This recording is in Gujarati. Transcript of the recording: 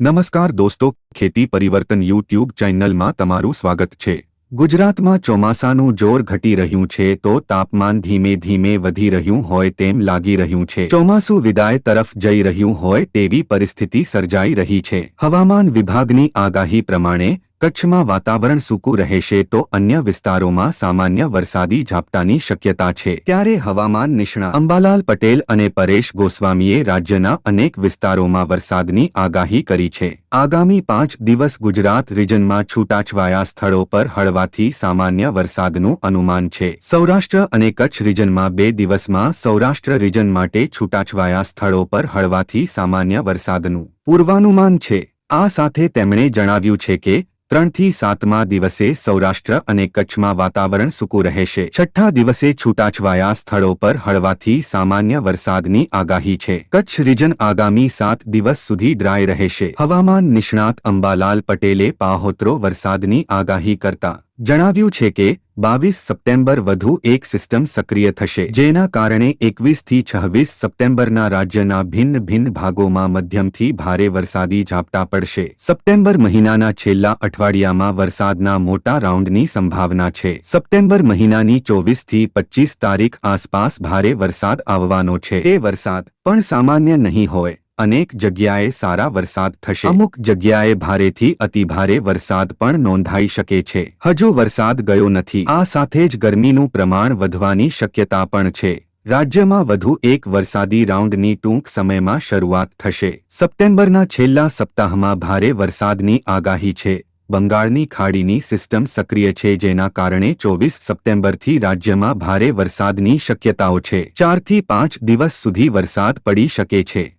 નમસ્કાર દોસ્તો, ખેતી પરિવર્તન યુટ્યુબ ચેનલમાં તમારું સ્વાગત છે. ગુજરાતમાં ચોમાસાનું જોર ઘટી રહ્યું છે તો તાપમાન ધીમે ધીમે વધી રહ્યું હોય તેમ લાગી રહ્યું છે. ચોમાસું વિદાય તરફ જઈ રહ્યું હોય તેવી પરિસ્થિતિ સર્જાઈ રહી છે. હવામાન વિભાગની આગાહી પ્રમાણે કચ્છમાં વાતાવરણ સૂકું રહેશે તો અન્ય વિસ્તારોમાં સામાન્ય વરસાદી ઝાપટાની શક્યતા છે. ત્યારે હવામાન નિષ્ણાત અંબાલાલ પટેલ અને પરેશ ગોસ્વામીએ રાજ્યના અનેક વિસ્તારોમાં વરસાદની આગાહી કરી છે. આગામી પાંચ દિવસ ગુજરાત રિજનમાં છૂટાછવાયા સ્થળો પર હળવાથી સામાન્ય વરસાદનું અનુમાન છે. સૌરાષ્ટ્ર અને કચ્છ રિજનમાં બે દિવસમાં સૌરાષ્ટ્ર રિજન માટે છૂટાછવાયા સ્થળો પર હળવાથી સામાન્ય વરસાદનું પૂર્વાનુમાન છે. આ સાથે તેમણે જણાવ્યું છે કે ત્રણથી સાતમા દિવસે સૌરાષ્ટ્ર અને કચ્છમાં વાતાવરણ સૂકું રહેશે. છઠ્ઠા દિવસે છૂટાછવાયા સ્થળો પર હળવાથી સામાન્ય વરસાદની આગાહી છે. કચ્છ રિજન આગામી સાત દિવસ સુધી ડ્રાય રહેશે. હવામાન નિષ્ણાત અંબાલાલ પટેલે પાહોત્રો વરસાદની આગાહી કરતા જણાવ્યું છે કે, બાવીસ સપ્ટેમ્બર વધુ એક સિસ્ટમ સક્રિય થશે, જેના કારણે એકવીસથી છવ્વીસ સપ્ટેમ્બરના રાજ્યના ભિન્ન ભિન્ન ભાગોમાં મધ્યમથી ભારે વરસાદી ઝાપટા પડશે. સપ્ટેમ્બર મહિનાના છેલ્લા અઠવાડિયામાં વરસાદના મોટા રાઉન્ડની સંભાવના છે. સપ્ટેમ્બર મહિનાની ચોવીસથી પચીસ તારીખ આસપાસ ભારે વરસાદ આવવાનો છે. એ વરસાદ પણ સામાન્ય નહીં હોય. અનેક જગ્યાએ સારા વરસાદ થશે. અમુક જગ્યાએ ભારેથી અતિભારે વરસાદ પણ નોંધાઈ શકે છે. હજુ વરસાદ ગયો નથી. આ સાથે જ ગરમીનું પ્રમાણ વધવાની શક્યતા પણ છે. રાજ્યમાં વધુ એક વરસાદી રાઉન્ડની ટૂંક સમયમાં શરૂઆત થશે. સપ્ટેમ્બરના છેલ્લા સપ્તાહમાં ભારે વરસાદની આગાહી છે. બંગાળની ખાડીની સિસ્ટમ સક્રિય છે, જેના કારણે ચોવીસ સપ્ટેમ્બરથી રાજ્યમાં ભારે વરસાદની શક્યતાઓ છે. ચારથી પાંચ દિવસ સુધી વરસાદ પડી શકે છે.